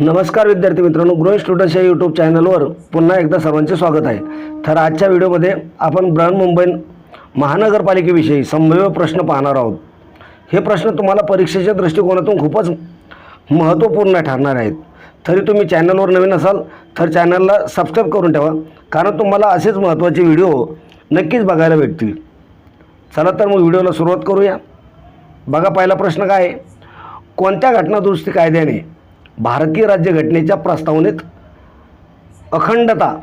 नमस्कार विद्यार्थी मित्रांनो ग्रो स्टुडंट्स या यूट्यूब चॅनलवर पुन्हा एकदा सर्वांचे स्वागत आहे. तर आजच्या व्हिडिओमध्ये आपण बृहन्मुंबई महानगरपालिकेविषयी संभाव्य प्रश्न पाहणार आहोत. हे प्रश्न तुम्हाला परीक्षेच्या दृष्टिकोनातून खूपच महत्त्वपूर्ण ठरणार आहेत. तरी तुम्ही चॅनलवर नवीन असाल तर चॅनलला सबस्क्राईब करून ठेवा कारण तुम्हाला असेच महत्त्वाचे व्हिडिओ नक्कीच बघायला भेटतील. चला तर मग व्हिडिओला सुरुवात करूया. बघा पहिला प्रश्न काय आहे? कोणत्या घटनादुरुस्ती कायद्याने भारतीय राज्यघटनेच्या प्रस्तावनेत अखंडता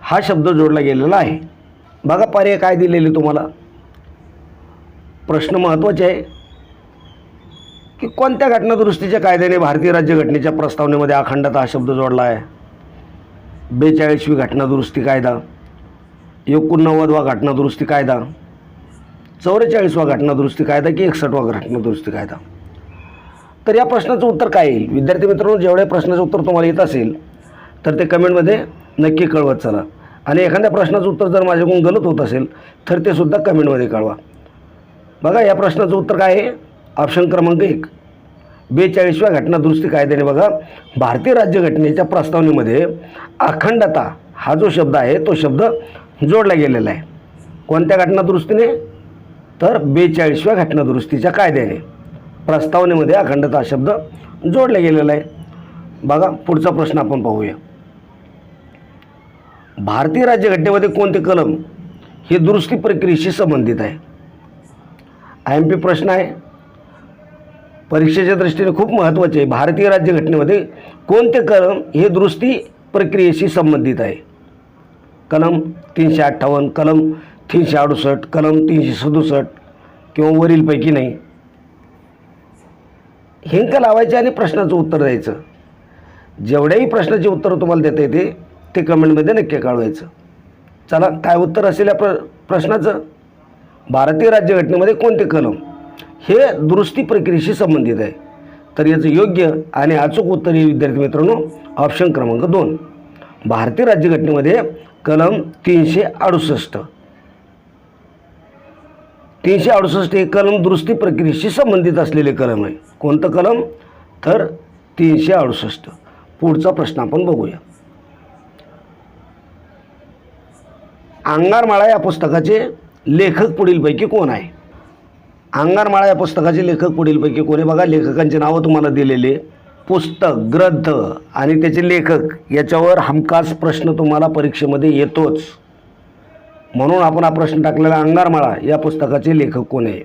हा शब्द जोडला गेलेला आहे. बघा पर्याय काय दिलेले तुम्हाला? प्रश्न महत्त्वाचे आहे की कोणत्या घटनादुरुस्तीच्या कायद्याने भारतीय राज्यघटनेच्या प्रस्तावनेमध्ये अखंडता हा शब्द जोडला आहे? बेचाळीसवी घटनादुरुस्ती कायदा एकोणनव्वदवा घटनादुरुस्ती कायदा चौवेचाळीसवा घटनादुरुस्ती कायदा की एकसष्टवा घटनादुरुस्ती कायदा? तर या प्रश्नाचं उत्तर काय येईल? विद्यार्थी मित्रांनो जेवढ्या प्रश्नाचं उत्तर तुम्हाला येत असेल तर ते कमेंटमध्ये नक्की कळवत चला. आणि एखाद्या प्रश्नाचं उत्तर जर माझ्याकडून गलत होत असेल तर ते सुद्धा कमेंटमध्ये कळवा. बघा या प्रश्नाचं उत्तर काय आहे? ऑप्शन क्रमांक एक. बेचाळीसव्या घटनादुरुस्ती कायद्याने बघा भारतीय राज्यघटनेच्या प्रस्तावनेमध्ये अखंडता हा जो शब्द आहे तो शब्द जोडला गेलेला आहे. कोणत्या घटनादुरुस्तीने? तर बेचाळीसव्या घटनादुरुस्तीच्या कायद्याने. प्रस्तावनेमध्ये अखंडता हा शब्द जोडला गेलेला आहे. बघा पुढचा प्रश्न आपण पाहूया. भारतीय राज्यघटनेमध्ये कोणते कलम हे दुरुस्ती प्रक्रियेशी संबंधित आहे? आय एम पी प्रश्न आहे. परीक्षेच्या दृष्टीने खूप महत्त्वाचे आहे. भारतीय राज्यघटनेमध्ये कोणते कलम हे दुरुस्ती प्रक्रियेशी संबंधित आहे? कलम तीनशे अठ्ठावन्न कलम तीनशे अडुसष्ट कलम तीनशे सदुसष्ट किंवा वरीलपैकी नाही. हिंक लावायचे आणि प्रश्नाचं उत्तर द्यायचं. जेवढ्याही प्रश्नाचे उत्तर तुम्हाला देता येते ते कमेंटमध्ये नक्की कळवायचं. चला काय उत्तर असेल या प्र प्रश्नाचं? भारतीय राज्यघटनेमध्ये कोणते कलम? हे दुरुस्ती प्रक्रियेशी संबंधित आहे. तर याचं योग्य आणि अचूक उत्तर हे विद्यार्थी मित्रांनो ऑप्शन क्रमांक दोन. भारतीय राज्यघटनेमध्ये कलम तीनशे अडुसष्ट. तीनशे अडुसष्ट हे कलम दुरुस्ती प्रक्रियेशी संबंधित असलेले कलम आहे. कोणतं कलम? तर तीनशे अडुसष्ट. पुढचा प्रश्न आपण बघूया. अंगारमाळा या पुस्तकाचे लेखक पुढीलपैकी कोण आहे? अंगारमाळा या पुस्तकाचे लेखक पुढीलपैकी कोण आहे? बघा लेखकांची नावं तुम्हाला दिलेले पुस्तक ग्रंथ आणि त्याचे लेखक. याच्यावर हमखास प्रश्न तुम्हाला परीक्षेमध्ये येतोच. म्हणून आपण हा प्रश्न टाकलेला अंगारमाळा या पुस्तकाचे लेखक कोण आहे?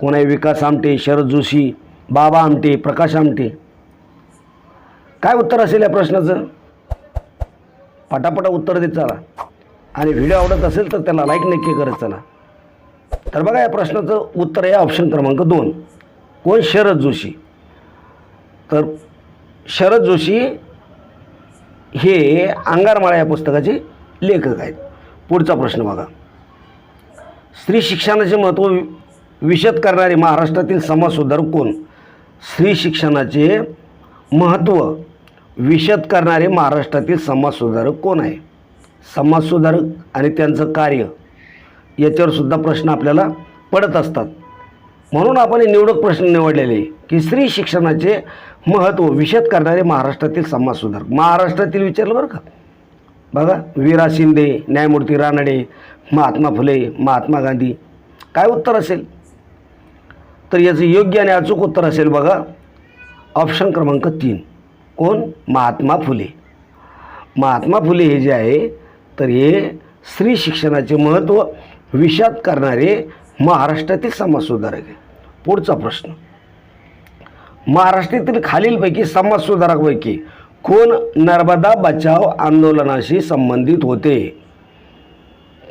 कोण आहे विकास आमटे शरद जोशी बाबा आमटे प्रकाश आमटे? काय उत्तर असेल या प्रश्नाचं? पटापटा उत्तर देत चला. आणि व्हिडिओ आवडत असेल तर त्याला लाईक नक्की करत चला. तर बघा या प्रश्नाचं उत्तर आहे ऑप्शन क्रमांक दोन. कोण शरद जोशी? तर शरद जोशी हे अंगारमाळा या पुस्तकाचे लेखक आहेत. पुढचा प्रश्न बघा. स्त्री शिक्षणाचे महत्त्व विशद करणारे महाराष्ट्रातील समाजसुधारक कोण? स्त्री शिक्षणाचे महत्त्व विशद करणारे महाराष्ट्रातील समाजसुधारक कोण आहे? समाजसुधारक आणि त्यांचं कार्य याच्यावरसुद्धा प्रश्न आपल्याला पडत असतात. म्हणून आपण हे निवडक प्रश्न निवडलेले आहे की स्त्री शिक्षणाचे महत्त्व विशद करणारे महाराष्ट्रातील समाजसुधारक. महाराष्ट्रातील विचारलं बरं का? बघा वीरा शिंदे न्यायमूर्ती रानडे महात्मा फुले महात्मा गांधी. काय उत्तर असेल? तर याचं योग्य आणि अचूक उत्तर असेल बघा ऑप्शन क्रमांक तीन. कोण? महात्मा फुले. महात्मा फुले हे जे आहे तर हे स्त्री शिक्षणाचे महत्त्व विषाद करणारे महाराष्ट्रातील समाजसुधारक आहे पुढचा प्रश्न. महाराष्ट्रातील खालीलपैकी समाजसुधारकपैकी कोण नर्मदा बचाव आंदोलनाशी संबंधित होते?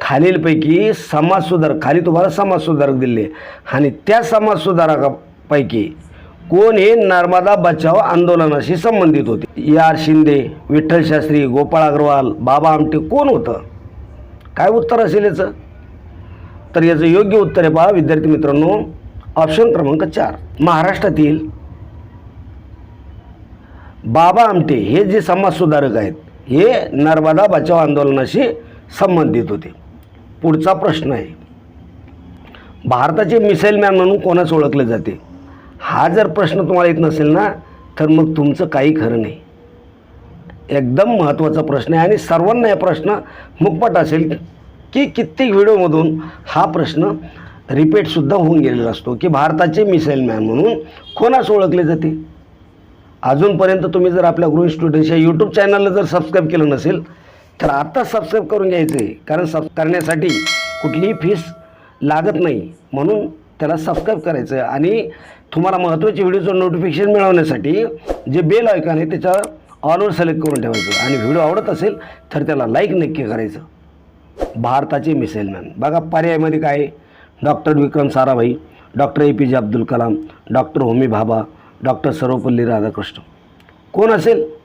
खालीलपैकी समाजसुधारक खाली तुम्हाला समाजसुधारक दिले. आणि त्या समाजसुधारकापैकी कोण हे नर्मदा बचाव आंदोलनाशी संबंधित होते? यार शिंदे विठ्ठल शास्त्री गोपाळ अग्रवाल बाबा आमटे कोण होतं? काय उत्तर असेल याचं? तर याचं योग्य उत्तर आहे पहा विद्यार्थी मित्रांनो ऑप्शन क्रमांक चार महाराष्ट्रातील बाबा आमटे हे जे समाजसुधारक आहेत हे नर्मदा बचाव आंदोलनाशी संबंधित होते. पुढचा प्रश्न आहे. भारताचे मिसाईल मॅन म्हणून कोणाच ओळखले जाते? हा जर प्रश्न तुम्हाला येत नसेल ना तर मग तुमचं काही खरं नाही. एकदम महत्त्वाचा प्रश्न आहे आणि सर्वांना हा प्रश्न मुकपट असेल की कित्येक व्हिडिओमधून हा प्रश्न रिपीटसुद्धा होऊन गेलेला असतो की भारताचे मिसाईल मॅन म्हणून कोणास ओळखले जाते? अजूनपर्यंत तुम्ही जर आपल्या गृह स्टुडंट्सच्या यूट्यूब चॅनलला जर सबस्क्राईब केलं नसेल तर आत्ता सबस्क्राईब करून घ्यायचं आहे कारण सब करण्यासाठी कुठलीही फीस लागत नाही. म्हणून त्याला सबस्क्राईब करायचं आणि तुम्हाला महत्त्वाचे व्हिडिओचं नोटिफिकेशन मिळवण्यासाठी जे बेल ऐकन आहे त्याच्यावर ऑलवर सिलेक्ट करून ठेवायचं. आणि व्हिडिओ आवडत असेल तर त्याला लाईक नक्की करायचं. भारताचे मिसाईलमॅन बघा पर्यायामध्ये काय doctor Vikram Sarabhai doctor A P J Abdul Kalam doctor Homi Bhabha doctor Sarvepalli Radhakrishna. कोण असेल?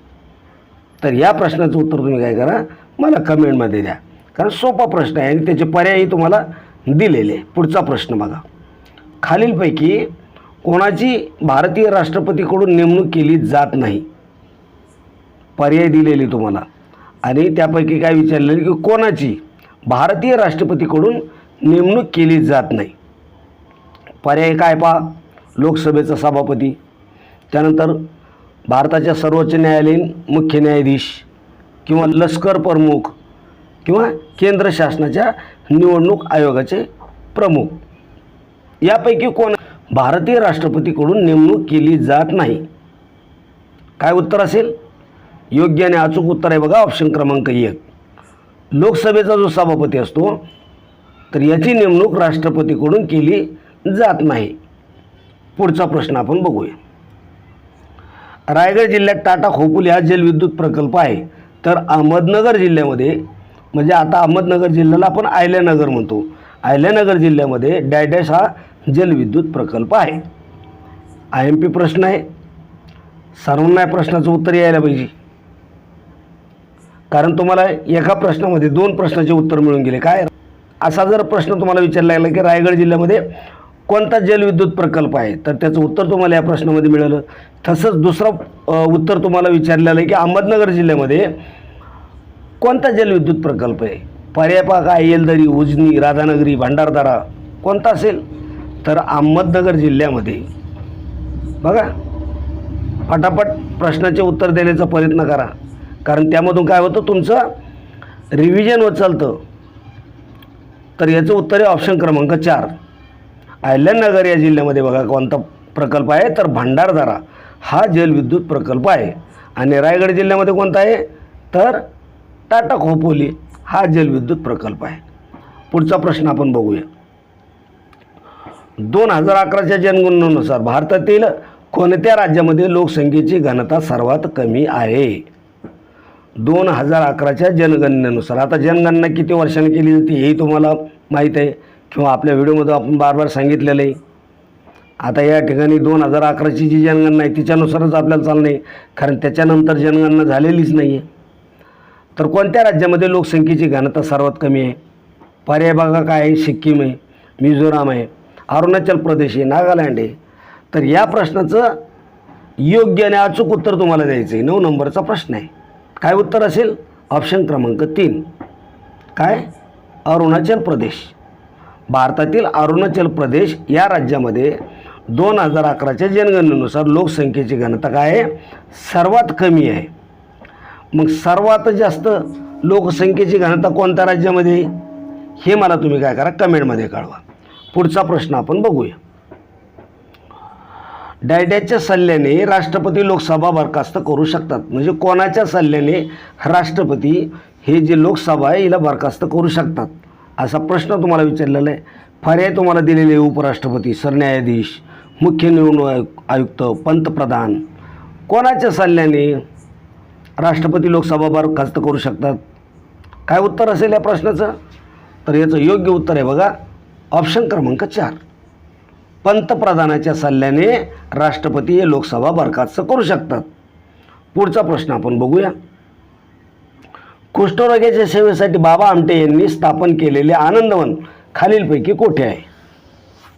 तर या प्रश्नाचं उत्तर तुम्ही काय करा मला कमेंटमध्ये द्या. कारण सोपा प्रश्न आहे आणि त्याचे पर्यायही तुम्हाला दिलेले आहे. पुढचा प्रश्न बघा. खालीलपैकी कोणाची भारतीय राष्ट्रपतीकडून नेमणूक केली जात नाही? पर्याय दिलेले तुम्हाला. आणि त्यापैकी काय विचारलेलं की कोणाची भारतीय राष्ट्रपतीकडून नेमणूक केली जात नाही? पर्याय काय पहा. लोकसभेचा सभापती त्यानंतर भारताच्या सर्वोच्च न्यायालयीन मुख्य न्यायाधीश किंवा लष्कर प्रमुख किंवा केंद्र शासनाच्या निवडणूक आयोगाचे प्रमुख. यापैकी कोण? भारतीय राष्ट्रपतीकडून नेमणूक केली जात नाही. काय उत्तर असेल? योग्य आणि अचूक उत्तर आहे बघा ऑप्शन क्रमांक एक. लोकसभेचा जो सभापती असतो तर याची नेमणूक राष्ट्रपतीकडून केली जात नाही. पुढचा प्रश्न आपण बघूया. रायगड जिल्ह्यात टाटा खोकुल हा जलविद्युत प्रकल्प आहे. तर अहमदनगर जिल्ह्यामध्ये म्हणजे आता अहमदनगर जिल्ह्याला आपण आयल्यानगर म्हणतो. आयल्यानगर जिल्ह्यामध्ये डॅडॅश हा जलविद्युत प्रकल्प आहे. आय एम पी प्रश्न आहे. सर्वांना या प्रश्नाचं उत्तर यायला पाहिजे. कारण तुम्हाला एका प्रश्नामध्ये दोन प्रश्नाचे उत्तर मिळून गेले. काय? असा जर प्रश्न तुम्हाला विचारला गेला की रायगड जिल्ह्यामध्ये कोणता जलविद्युत प्रकल्प आहे? तर त्याचं उत्तर तुम्हाला या प्रश्नामध्ये मिळालं. तसंच दुसरं उत्तर तुम्हाला विचारलेलं आहे की अहमदनगर जिल्ह्यामध्ये कोणता जलविद्युत प्रकल्प आहे? पर्याय पहा काय उजनी राधानगरी भंडारदारा कोणता असेल? तर अहमदनगर जिल्ह्यामध्ये बघा पटापट प्रश्नाचे उत्तर देण्याचा प्रयत्न करा. कारण त्यामधून काय होतं? तुमचं रिव्हिजन होत चालतं. तर याचं उत्तर आहे ऑप्शन क्रमांक चार. अहिल्यानगर या जिल्ह्यामध्ये बघा कोणता प्रकल्प आहे. तर भंडारदारा हा जलविद्युत प्रकल्प आहे. आणि रायगड जिल्ह्यामध्ये कोणता आहे? तर टाटा खोपोली हा जलविद्युत प्रकल्प आहे. पुढचा प्रश्न आपण बघूया. दोन हजार अकराच्या जनगणनेनुसार भारतातील कोणत्या राज्यामध्ये लोकसंख्येची घनता सर्वात कमी आहे? दोन हजार अकराच्या जनगणनेनुसार. आता जनगणना किती वर्षांनी केली जाते हेही तुम्हाला माहीत आहे. किंवा आपल्या व्हिडिओमध्ये आपण बार बार सांगितलेलं आहे. आता या ठिकाणी दोन हजार अकराची जी जनगणना आहे तिच्यानुसारच आपल्याला चालणं आहे. कारण त्याच्यानंतर जनगणना झालेलीच नाही आहे तर कोणत्या राज्यामध्ये लोकसंख्येची घनता सर्वात कमी आहे? पर्याय बघा काय आहे. सिक्कीम आहे मिझोराम आहे अरुणाचल प्रदेश आहे नागालँड आहे. तर या प्रश्नाचं योग्य आणि अचूक उत्तर तुम्हाला द्यायचं आहे. नऊ नंबरचा प्रश्न आहे. काय उत्तर असेल? ऑप्शन क्रमांक तीन. काय? अरुणाचल प्रदेश. भारतातील अरुणाचल प्रदेश या राज्यामध्ये दोन हजार अकराच्या जनगणनेनुसार लोकसंख्येची घनता काय आहे? सर्वात कमी आहे. मग सर्वात जास्त लोकसंख्येची घनता कोणत्या राज्यामध्ये हे मला तुम्ही काय करा कमेंटमध्ये कळवा. पुढचा प्रश्न आपण बघूया. डायड्याच्या सल्ल्याने राष्ट्रपती लोकसभा बरखास्त करू शकतात. म्हणजे कोणाच्या सल्ल्याने राष्ट्रपती हे जे लोकसभा आहे हिला बरखास्त करू शकतात? असा प्रश्न तुम्हाला विचारलेला आहे. पर्याय तुम्हाला दिलेले आहे उपराष्ट्रपती सरन्यायाधीश मुख्य निवडणूक आयु- आयुक्त पंतप्रधान. कोणाच्या सल्ल्याने राष्ट्रपती लोकसभा बरखास्त करू शकतात? काय उत्तर असेल या प्रश्नाचं? तर याचं योग्य उत्तर आहे बघा ऑप्शन क्रमांक चार. पंतप्रधानाच्या सल्ल्याने राष्ट्रपती हे लोकसभा बरखास्त करू शकतात. पुढचा प्रश्न आपण बघूया. कुष्ठरोग्याच्या सेवेसाठी बाबा आमटे यांनी स्थापन केलेले आनंदवन खालीलपैकी कोठे आहे?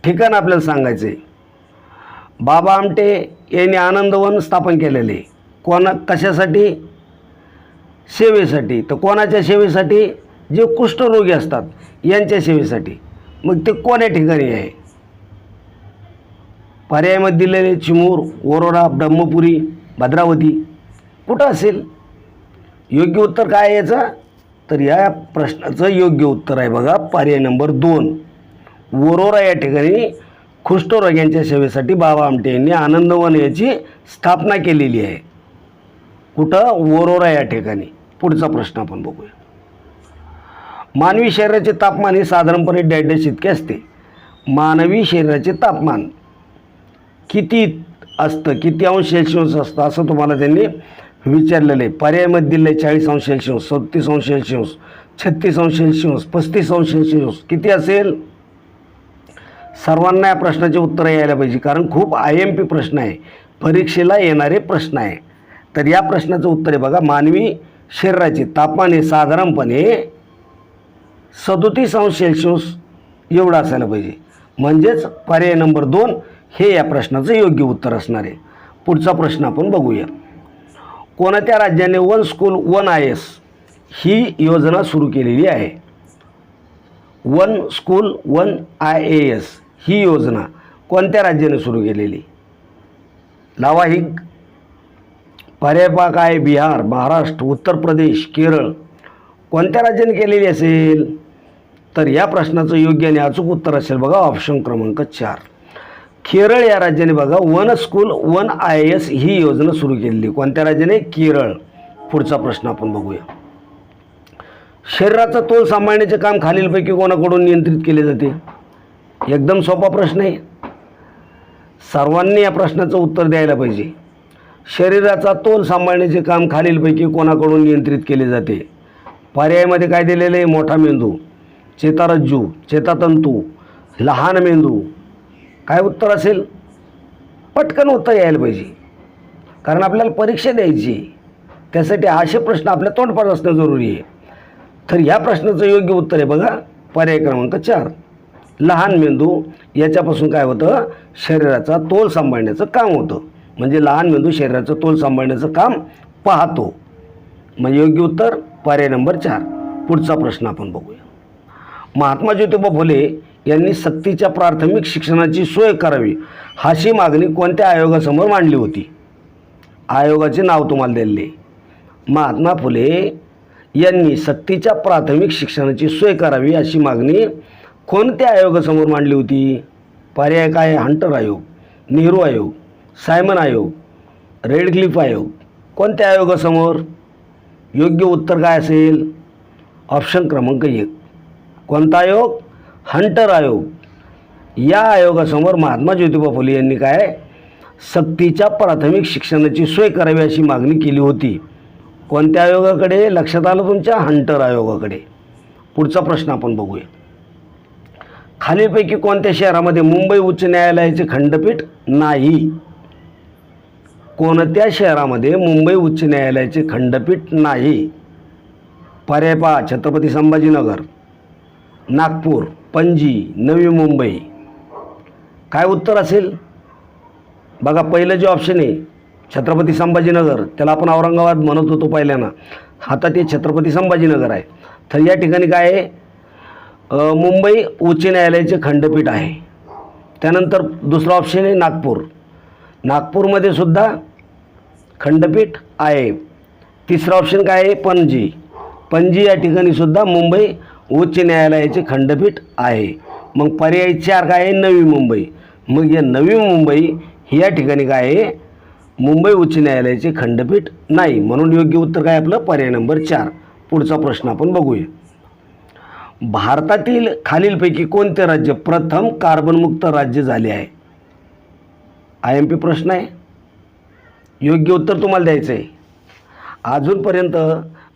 ठिकाण आपल्याला सांगायचं आहे बाबा आमटे यांनी आनंदवन स्थापन केलेले. आहे. कोणा कशासाठी? सेवेसाठी. तर कोणाच्या सेवेसाठी? जे कुष्ठरोगी असतात यांच्या सेवेसाठी. मग ते कोण्या ठिकाणी आहे? पर्यायामध्ये दिलेले चिमूर वरोडा ब्रह्मपुरी भद्रावती कुठं असेल? योग्य उत्तर काय आहे याचं? तर या प्रश्नाचं योग्य उत्तर आहे बघा पर्याय नंबर दोन. वरोरा या ठिकाणी कुष्ठरोग्यांच्या सेवेसाठी बाबा आमटे यांनी आनंदवन याची स्थापना केलेली आहे. कुठं? वरोरा या ठिकाणी. पुढचा प्रश्न आपण बघूया. मानवी शरीराचे तापमान हे साधारणपणे डॅडॅश इतके असते. मानवी शरीराचे तापमान किती असतं? किती अंश सेल्सिअस असतं? असं तुम्हाला त्यांनी विचारलेलं आहे पर्यायमध्ये दिलं आहे चाळीस अंश सेल्सिअस सत्तीस अंश सेल्सिअस छत्तीस अंश सेल्सिअस पस्तीस अंश सेल्सिअस किती असेल? सर्वांना या प्रश्नाचे उत्तर यायला पाहिजे कारण खूप आय एम पी प्रश्न आहे. परीक्षेला येणारे प्रश्न आहे. तर या प्रश्नाचं उत्तर आहे बघा मानवी शरीराचे तापमान हे साधारणपणे सदोतीस अंश सेल्सिअस एवढं असायला पाहिजे. म्हणजेच पर्याय नंबर दोन हे या प्रश्नाचं योग्य उत्तर असणार आहे. पुढचा प्रश्न आपण बघूया. कोणत्या राज्याने one school one I S ही योजना सुरू केलेली आहे? One school one I A S ही योजना कोणत्या राज्याने सुरू केलेली? लावा ही पर्याय आहे बिहार महाराष्ट्र उत्तर प्रदेश केरळ. कोणत्या राज्याने केलेली असेल? तर या प्रश्नाचं योग्य आणि अचूक उत्तर असेल बघा ऑप्शन क्रमांक चार. केरळ या राज्याने बघा one school one I S ही योजना सुरू केलेली. कोणत्या राज्याने? केरळ. पुढचा प्रश्न आपण बघूया. शरीराचा तोल सांभाळण्याचे काम खालीलपैकी कोणाकडून नियंत्रित केले जाते? एकदम सोपा प्रश्न आहे. सर्वांनी या प्रश्नाचं उत्तर द्यायला पाहिजे. शरीराचा तोल सांभाळण्याचे काम खालीलपैकी कोणाकडून नियंत्रित केले जाते? पर्यायामध्ये काय दिलेलं आहे? मोठा मेंदू. चेतारज्जू चेतातंतू लहान मेंदू काय उत्तर असेल? पटकन उत्तर यायला पाहिजे. कारण आपल्याला परीक्षा द्यायची त्यासाठी असे प्रश्न आपल्या तोंडपाठ असणं जरुरी आहे. तर ह्या प्रश्नाचं योग्य उत्तर आहे बघा. पर्याय क्रमांक चार. लहान मेंदू याच्यापासून काय होतं? शरीराचा तोल सांभाळण्याचं काम होतं. म्हणजे लहान मेंदू शरीराचं तोल सांभाळण्याचं काम पाहतो. म्हणजे योग्य उत्तर पर्याय नंबर चार. पुढचा प्रश्न आपण बघूया. महात्मा ज्योतिबा फुले यांनी सक्तीच्या प्राथमिक शिक्षणाची सोय करावी अशी मागणी कोणत्या आयोगासमोर मांडली होती? आयोगाचे नाव तुम्हाला दिले महात्मा फुले यांनी सक्तीच्या प्राथमिक शिक्षणाची सोय करावी अशी मागणी कोणत्या आयोगासमोर मांडली होती? पर्याय काय? हंटर आयोग नेहरू आयोग सायमन आयोग रेडक्लिफ आयोग कोणत्या आयोगासमोर? योग्य उत्तर काय असेल? ऑप्शन क्रमांक एक. कोणता आयोग? हंटर आयोग. या आयोगासमोर महात्मा ज्योतिबा फुले यांनी काय सक्तीच्या प्राथमिक शिक्षणाची सोय करावी अशी मागणी केली होती. कोणत्या आयोगाकडे? लक्षात आलं तुमच्या? हंटर आयोगाकडे. पुढचा प्रश्न आपण बघूया. खालीलपैकी कोणत्या शहरामध्ये मुंबई उच्च न्यायालयाचे खंडपीठ नाही? कोणत्या शहरामध्ये मुंबई उच्च न्यायालयाचे खंडपीठ नाही? पर्याय पहा. छत्रपती संभाजीनगर नागपूर पणजी नवी मुंबई. काय उत्तर असेल? बघा पहिलं जे ऑप्शन आहे छत्रपती संभाजीनगर त्याला आपण औरंगाबाद म्हणत होतो पहिल्यानं आता ते छत्रपती संभाजीनगर आहे. तर या ठिकाणी काय आहे? मुंबई उच्च न्यायालयाचे खंडपीठ आहे. त्यानंतर दुसरा ऑप्शन आहे नागपूर. नागपूरमध्ये सुद्धा खंडपीठ आहे. तिसरा ऑप्शन काय आहे? पणजी. पणजी या ठिकाणी सुद्धा मुंबई उच्च न्यायालयाचे खंडपीठ आहे. मग पर्याय चार काय आहे? नवी मुंबई. मग या नवी मुंबई या ठिकाणी काय आहे? मुंबई उच्च न्यायालयाचे खंडपीठ नाही. म्हणून योग्य उत्तर काय आपलं? पर्याय नंबर चार. पुढचा प्रश्न आपण बघूया. भारतातील खालीलपैकी कोणते राज्य प्रथम कार्बनमुक्त राज्य झाले आहे? आय एम पी प्रश्न आहे. योग्य उत्तर तुम्हाला द्यायचं आहे अजूनपर्यंत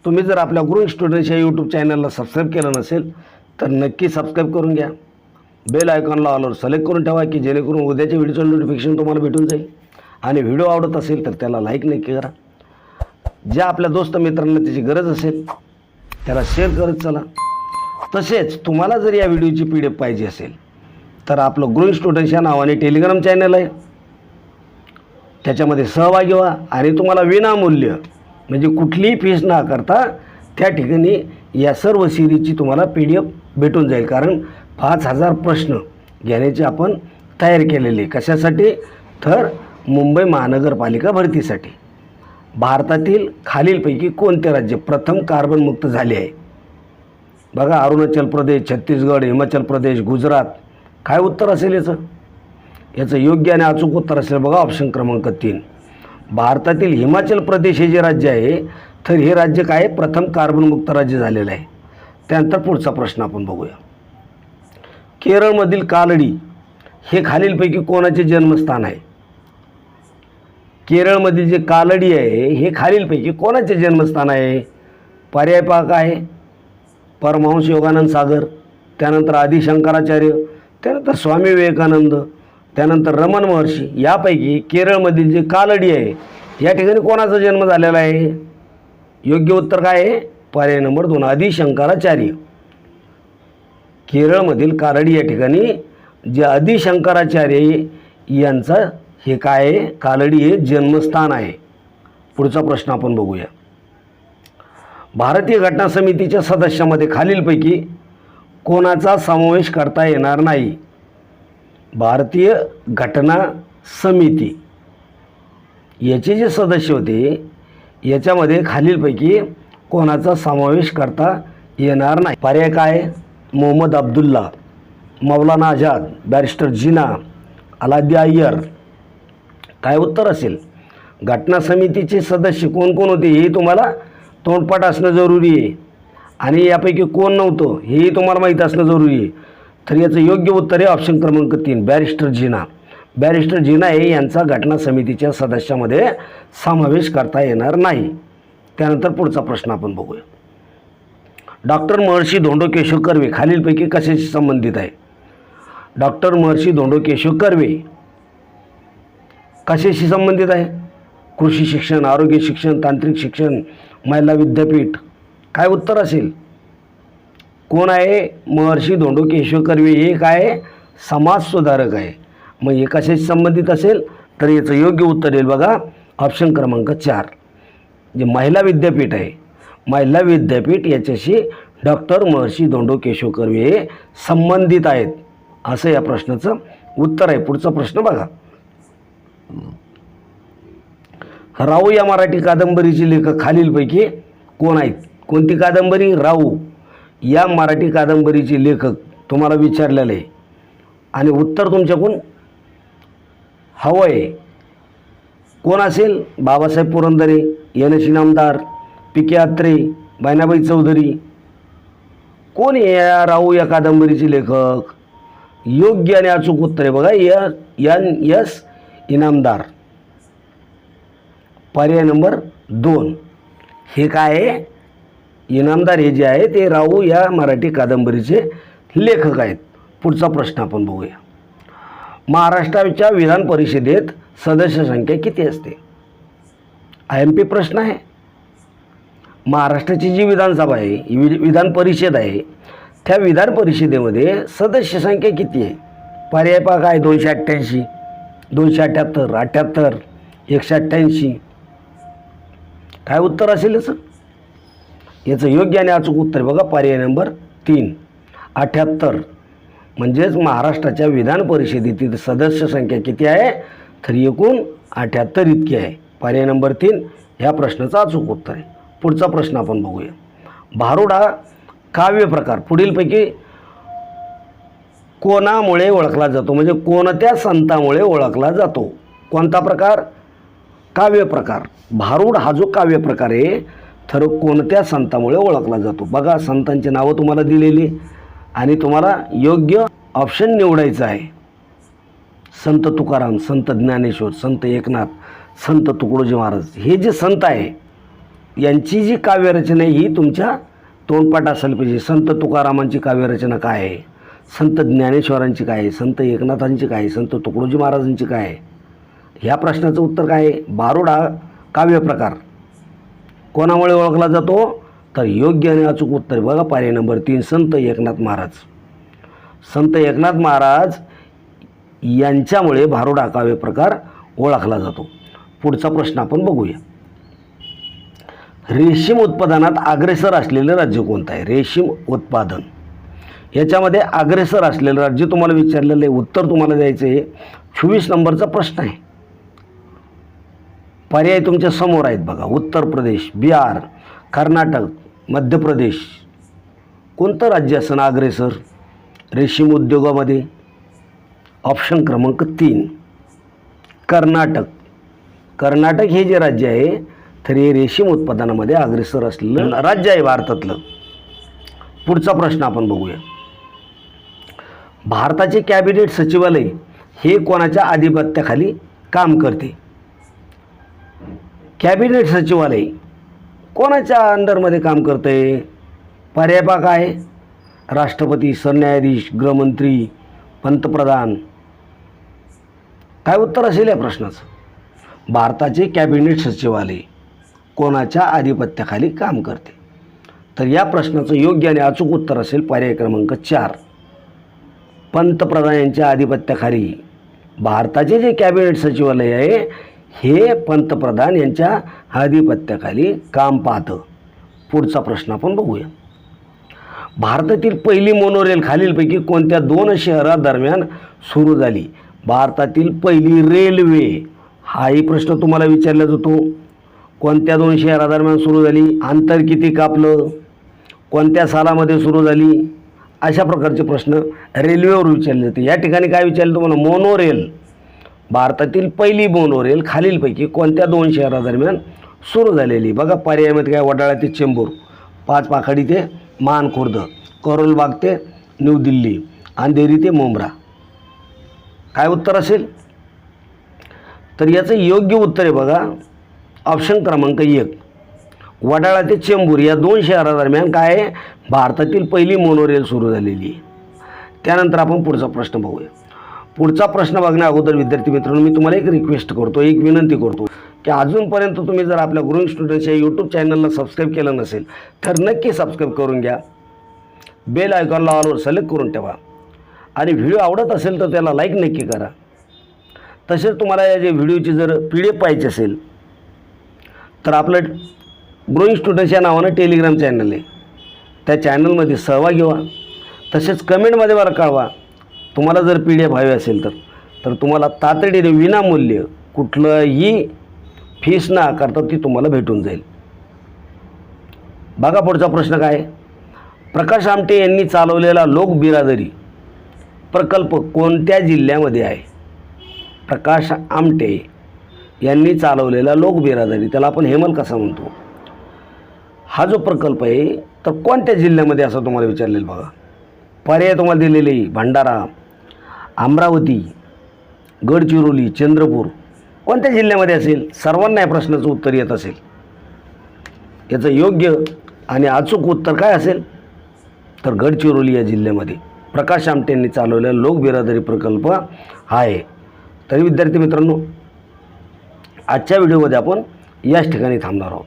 तुम्ही जर आपल्या गुरु स्टुडंट्स या यूट्यूब चॅनलला सबस्क्राईब केलं नसेल तर नक्की सबस्क्राईब करून घ्या. बेल आयकॉनला ऑलवर सिलेक्ट करून ठेवा की जेणेकरून उद्याच्या व्हिडिओचं नोटिफिकेशन तुम्हाला भेटून जाईल. आणि व्हिडिओ आवडत असेल तर त्याला लाईक नक्की करा. ज्या आपल्या दोस्त मित्रांना त्याची गरज असेल त्याला शेअर करत चला. तसेच तुम्हाला जर या व्हिडिओची पी डी एफ पाहिजे असेल तर आपलं ग्रोईंग स्टुडंट्स या नावाने टेलिग्राम चॅनल आहे. त्याच्यामध्ये सहभागी व्हा आणि तुम्हाला विनामूल्य म्हणजे कुठलीही फीस न करता त्या ठिकाणी या सर्व सिरीजची तुम्हाला पी डी एफ भेटून जाईल. कारण पाच हजार प्रश्न घेण्याची आपण तयार केलेली आहे. कशासाठी? तर मुंबई महानगरपालिका भरतीसाठी. भारतातील खालीलपैकी कोणते राज्य प्रथम कार्बनमुक्त झाले आहे? बघा अरुणाचल प्रदेश छत्तीसगड हिमाचल प्रदेश गुजरात. काय उत्तर असेल याचं? याचं योग्य आणि अचूक उत्तर असेल बघा ऑप्शन क्रमांक तीन. भारतातील हिमाचल प्रदेश हे जे राज्य आहे तर हे राज्य काय? प्रथम कार्बनमुक्त राज्य झालेलं आहे. त्यानंतर पुढचा प्रश्न आपण बघूया. केरळमधील कालडी हे खालीलपैकी कोणाचे जन्मस्थान आहे? केरळमधील जे कालडी आहे हे खालीलपैकी कोणाचे जन्मस्थान आहे? पर्याय पाक आहे परमहंस योगानंद सागर त्यानंतर आदिशंकराचार्य त्यानंतर स्वामी विवेकानंद त्यानंतर रमण महर्षी यापैकी केरळमधील जे कालडी आहे या ठिकाणी कोणाचा जन्म झालेला आहे? योग्य उत्तर काय आहे? पर्याय नंबर दोन आदिशंकराचार्य केरळमधील कालडी या ठिकाणी जे आदिशंकराचार्य यांचा हे काय आहे? कालडी हे जन्मस्थान आहे. पुढचा प्रश्न आपण बघूया. भारतीय घटना समितीच्या सदस्यामध्ये खालीलपैकी कोणाचा समावेश करता येणार नाही? भारतीय घटना समिती. याचे जे सदस्य होते याच्यामध्ये खालीलपैकी कोणाचा समावेश करता येणार नाही. पर्याय काय? मोहम्मद अब्दुल्ला मौलाना आझाद बॅरिस्टर जिना अलादी अय्यर. काय उत्तर असेल? घटना समितीचे सदस्य कोण कोण होते हे तुम्हाला तोंडपाठ असणं जरुरी आहे. आणि यापैकी कोण नव्हतं हेही तुम्हाला माहीत असणं जरुरी आहे. तर याचं योग्य उत्तर आहे ऑप्शन क्रमांक तीन बॅरिस्टर जिना. बॅरिस्टर जिना हे यांचा घटना समितीच्या सदस्यामध्ये समावेश करता येणार नाही. त्यानंतर पुढचा प्रश्न आपण बघूया. डॉक्टर महर्षी धोंडो केशव कर्वे खालीलपैकी कशाशी संबंधित आहे? डॉक्टर महर्षी धोंडो केशव कर्वे कशाशी संबंधित आहे? कृषी शिक्षण आरोग्य शिक्षण तांत्रिक शिक्षण महिला विद्यापीठ. काय उत्तर असेल? कोण आहे? महर्षी धोंडो केशव कर्वे हे काय आहे? समाज सुधारक आहे. मग हे कशाशी संबंधित असेल? तर याचं योग्य उत्तर येईल बघा. ऑप्शन क्रमांक चार. जे महिला विद्यापीठ आहे महिला विद्यापीठ याच्याशी डॉक्टर महर्षी धोंडो केशव कर्वे हे संबंधित आहेत. असं या प्रश्नाचं उत्तर आहे. पुढचा प्रश्न बघा. राऊ या मराठी कादंबरीचे लेखक खालीलपैकी कोण आहेत? कोणती कादंबरी? राऊ या मराठी कादंबरीचे लेखक तुम्हाला विचारलेलं आहे. आणि उत्तर तुमच्याकडून हवं आहे. कोण असेल? Babasaheb Purandare N S Inamdar P K Atre Bainabai Chaudhari. कोण या राहू या कादंबरीचे लेखक? योग्य आणि अचूक उत्तर आहे बघा. N S Inamdar. पर्याय नंबर दोन. हे काय आहे? इनामदार हे जे आहे ते राहू या मराठी कादंबरीचे लेखक आहेत. पुढचा प्रश्न आपण बघूया. महाराष्ट्राच्या विधान परिषदेत सदस्य संख्या किती असते? आय एम पी प्रश्न आहे. महाराष्ट्राची जी विधानसभा आहे वि विधान परिषद आहे त्या विधान परिषदेमध्ये सदस्य संख्या किती आहे? पर्याय पा काय दोनशे अठ्ठ्याऐंशी दोनशे अठ्ठ्याहत्तर अठ्ठ्याहत्तर एकशे अठ्ठ्याऐंशी. काय उत्तर असेल सर याचं योग्य आणि अचूक उत्तर आहे बघा पर्याय नंबर तीन. अठ्ठ्याहत्तर म्हणजेच महाराष्ट्राच्या विधान परिषदेतील सदस्य संख्या किती आहे? तर एकूण अठ्ठ्याहत्तर इतकी आहे. पर्याय नंबर तीन ह्या प्रश्नाचं अचूक उत्तर आहे. पुढचा प्रश्न आपण बघूया. भारुड हा काव्य प्रकार पुढीलपैकी कोणामुळे ओळखला जातो? म्हणजे कोणत्या संतामुळे ओळखला जातो? कोणता प्रकार? काव्य प्रकार. भारूड हा जो काव्य प्रकार आहे खरं कोणत्या संतामुळे ओळखला जातो? बघा संतांची नावं तुम्हाला दिलेली आणि तुम्हाला योग्य ऑप्शन निवडायचं आहे. संत तुकाराम संत ज्ञानेश्वर संत एकनाथ संत तुकडोजी महाराज हे जे संत आहे यांची जी काव्यरचना आहे ही तुमच्या तोंडपाठ असायला पाहिजे. संत तुकारामांची काव्यरचना काय आहे? संत ज्ञानेश्वरांची काय आहे? संत एकनाथांची काय आहे? संत तुकडोजी महाराजांची काय आहे? ह्या प्रश्नाचं उत्तर काय आहे? बारोडा काव्यप्रकार कोणामुळे ओळखला जातो? तर योग्य आणि अचूक उत्तर आहे. बघा. पर्याय नंबर तीन संत एकनाथ महाराज. संत एकनाथ महाराज यांच्यामुळे भारू डाकावे प्रकार ओळखला जातो. पुढचा प्रश्न आपण बघूया. रेशीम उत्पादनात अग्रेसर असलेलं राज्य कोणतं आहे? रेशीम उत्पादन. याच्यामध्ये अग्रेसर असलेलं राज्य तुम्हाला विचारलेलं आहे. उत्तर तुम्हाला द्यायचं आहे. चोवीस नंबरचा प्रश्न आहे. पर्याय तुमच्यासमोर आहेत बघा. उत्तर प्रदेश बिहार कर्नाटक मध्य प्रदेश. कोणतं राज्य असं अग्रेसर? रेशीम उद्योगामध्ये ऑप्शन क्रमांक तीन. कर्नाटक. कर्नाटक हे जे राज्य आहे तर हे रेशीम उत्पादनामध्ये अग्रेसर असलेलं राज्य आहे भारतातलं. पुढचा प्रश्न आपण बघूया. भारताचे कॅबिनेट सचिवालय हे कोणाच्या आधिपत्याखाली काम करते? कॅबिनेट सचिवालय कोणाच्या अंडरमध्ये काम करतं आहे. पर्यापा काय राष्ट्रपती सरन्यायाधीश गृहमंत्री पंतप्रधान. काय उत्तर असेल या प्रश्नाचं? भारताचे कॅबिनेट सचिवालय कोणाच्या आधिपत्याखाली काम करते? तर या प्रश्नाचं योग्य आणि अचूक उत्तर असेल पर्याय क्रमांक चार. पंतप्रधान यांच्या आधिपत्याखाली भारताचे जे कॅबिनेट सचिवालय आहे हे पंतप्रधान यांच्या आधिपत्याखाली काम पाहतं. पुढचा प्रश्न आपण बघूया. भारतातील पहिली मोनोरेल खालीलपैकी कोणत्या दोन शहरादरम्यान सुरू झाली? भारतातील पहिली रेल्वे हाही प्रश्न तुम्हाला विचारला जातो. कोणत्या दोन शहरादरम्यान सुरू झाली? अंतर किती कापलं? कोणत्या सालामध्ये सुरू झाली? अशा प्रकारचे प्रश्न रेल्वेवर विचारले जाते. या ठिकाणी काय विचारलं तुम्हाला? मोनोरेल भारतातील पहिली मोनोरेल खालीलपैकी कोणत्या दोन शहरादरम्यान सुरू झालेली? बघा पर्यायमध्ये काय वडाळा ते चेंबूर पाच पाखाडी ते मानखुर्द करोलबाग ते न्यू दिल्ली अंधेरी ते मुंब्रा. काय उत्तर असेल? तर याचं योग्य उत्तर आहे बघा ऑप्शन क्रमांक एक. वडाळा ते चेंबूर या दोन शहरादरम्यान काय आहे? भारतातील पहिली मोनोरेल सुरू झालेली आहे. त्यानंतर आपण पुढचा प्रश्न बघूया पुढचा प्रश्न बघण्या अगोदर विद्यार्थी मित्रांनो मी तुम्हाला एक रिक्वेस्ट करतो एक विनंती करतो की अजूनपर्यंत तुम्ही जर आपल्या ग्रोईंग स्टुडंट्सच्या यूट्यूब चॅनलला सबस्क्राईब केलं नसेल तर नक्की सबस्क्राईब करून घ्या. बेल आयकॉनला ऑलवर सिलेक्ट करून ठेवा. आणि व्हिडिओ आवडत असेल तर त्याला लाईक नक्की करा. तसेच तुम्हाला या जे व्हिडिओची जर पी डी एफ पाहिजे असेल तर आपलं ग्रोईंग स्टुडंट्स या नावानं टेलिग्राम चॅनल आहे. त्या चॅनलमध्ये सहभागी व्हा. तसेच कमेंटमध्ये मला कळवा. तुम्हाला जर पी डी एफ हवी असेल तर तर तुम्हाला तातडीने विनामूल्य कुठलंही फीस न आकारता ती तुम्हाला भेटून जाईल. बघा पुढचा प्रश्न काय प्रकाश आमटे यांनी चालवलेला लोक बिरादरी प्रकल्प कोणत्या जिल्ह्यामध्ये आहे? प्रकाश आमटे यांनी चालवलेला लोक बिरादरी त्याला आपण हेमल कसा म्हणतो? हा जो प्रकल्प आहे तर कोणत्या जिल्ह्यामध्ये असं तुम्हाला विचारलेलं बघा. पर्याय तुम्हाला दिलेली भंडारा अमरावती गडचिरोली चंद्रपूर कोणत्या जिल्ह्यामध्ये असेल? सर्वांना या प्रश्नाचं उत्तर येत असेल. याचं योग्य आणि अचूक उत्तर काय असेल? तर गडचिरोली या जिल्ह्यामध्ये. प्रकाश आमटेंनी चालवलेला लोकबिरादरी प्रकल्प हा आहे. तरी विद्यार्थी मित्रांनो आजच्या व्हिडिओमध्ये आपण याच ठिकाणी थांबणार आहोत.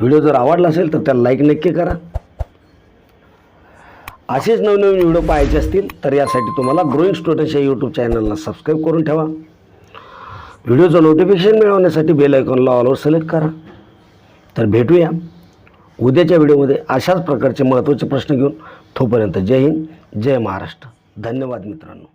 व्हिडिओ जर आवडला असेल तर त्याला लाईक नक्की करा. असेच नवनवीन व्हिडिओ पाहायचे असतील तर यासाठी तुम्हाला ग्रोईंग स्टुडंट्स या यूट्यूब चॅनलला सबस्क्राईब करून ठेवा. व्हिडिओचं नोटिफिकेशन मिळवण्यासाठी बेल आयकॉनला ऑलवर सिलेक्ट करा. तर भेटूया. उद्याच्या व्हिडिओमध्ये अशाच प्रकारचे महत्त्वाचे प्रश्न घेऊन तोपर्यंत जय हिंद जय महाराष्ट्र. धन्यवाद मित्रांनो.